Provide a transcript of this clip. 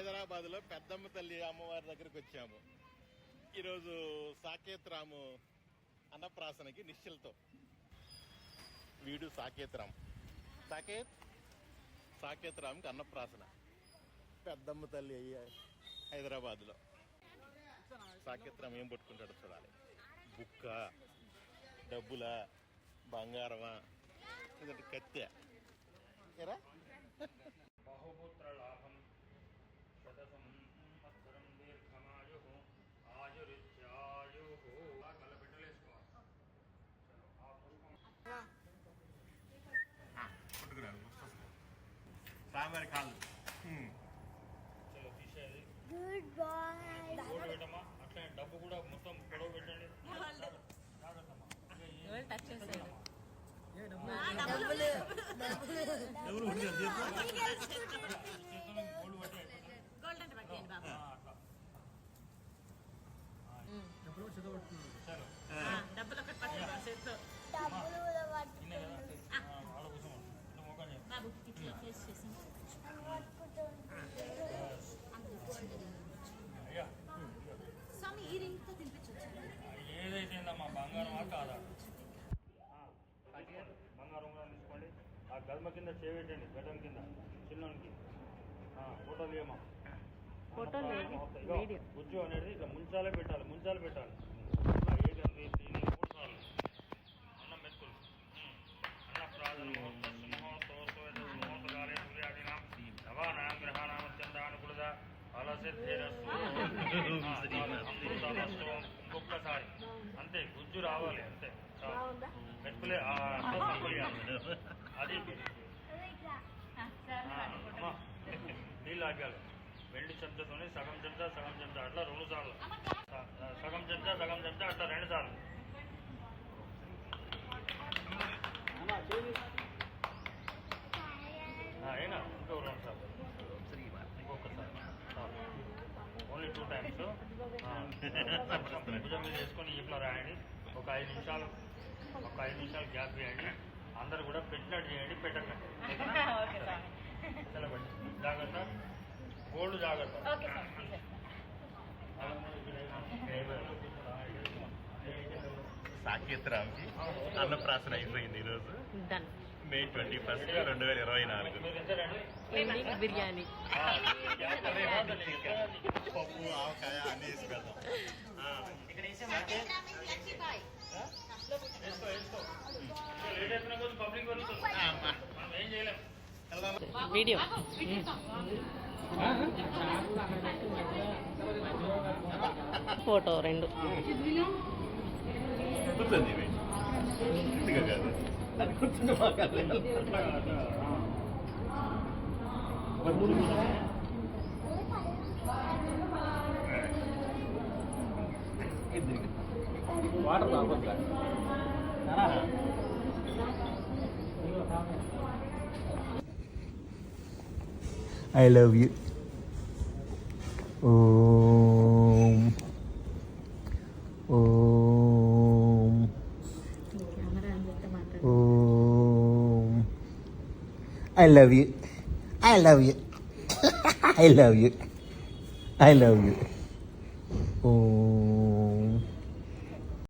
హైదరాబాద్లో పెద్దమ్మ తల్లి అమ్మవారి దగ్గరికి వచ్చాము. ఈరోజు సాకేత్ రాము అన్నప్రాసనకి నిశ్చలతో. వీడు సాకేత్రామ్ సాకేత్ సాకేత్రామ్కి అన్నప్రాసన. పెద్దమ్మ తల్లి అయ్యా హైదరాబాద్లో ఏం పట్టుకుంటాడో చూడాలి. బుక్క డబ్బులా బంగారమా ఇదంటే కత్తె. ఎరా? సాంబారి కాళ్ళు గుడ్ బాయ్ అట్లనే డబ్బు కూడా మొత్తం పొడవు పెట్టండి. జాగ్రత్తమ్మా ఎవరు టచ్ చేశారు? గల్మ కింద చేపెట్టండి బెటన్ కింద చిన్నోనికి. ఆ, ఫోటో ఇగో, వీడియో. గుజ్జు అనేది ఇట్లా ముంచాలే పెట్టాలి ముంచాలే పెట్టాలి. ఇట్లా ఏ గంది దీని మూడు సార్లు ఆగాలి వెండి చెంచాతోని సగం చెంచా సగం చెంచా అట్లా రెండు సార్లు. సగం చెంచా సగం చెంచా అట్లా రెండు సార్లు. అయినా ఇంకో రెండు సార్లు. ఇంకొకసారి. ఓన్లీ టూ టైమ్స్ భుజం మీద వేసుకొని ఇట్లా రాయండి. ఒక ఐదు నిమిషాలు ఒక ఐదు నిమిషాలు గ్యాప్ చేయండి అందరు కూడా పెట్టినట్టు చేయండి పెట్టకండి. జాగ్రత్త. గోల్డ్ జాగ్రత్త. ఓకే స్వామి తీసేస్తాను సాకేత్ రామ్కి అన్నప్రాసన అయిపోయింది ఈరోజు. మే ట్వంటీ ఫస్ట్ రెండు వేల ఇరవై నాలుగు. బిర్యానీ పప్పు ఆవకాయ అన్ని చేయలేం. వీడియో ఫోటో రెండు కూర్చోండి ఇవి. I love you. Om. Om. Om. I love you. I love you. I love you. I love you. Om.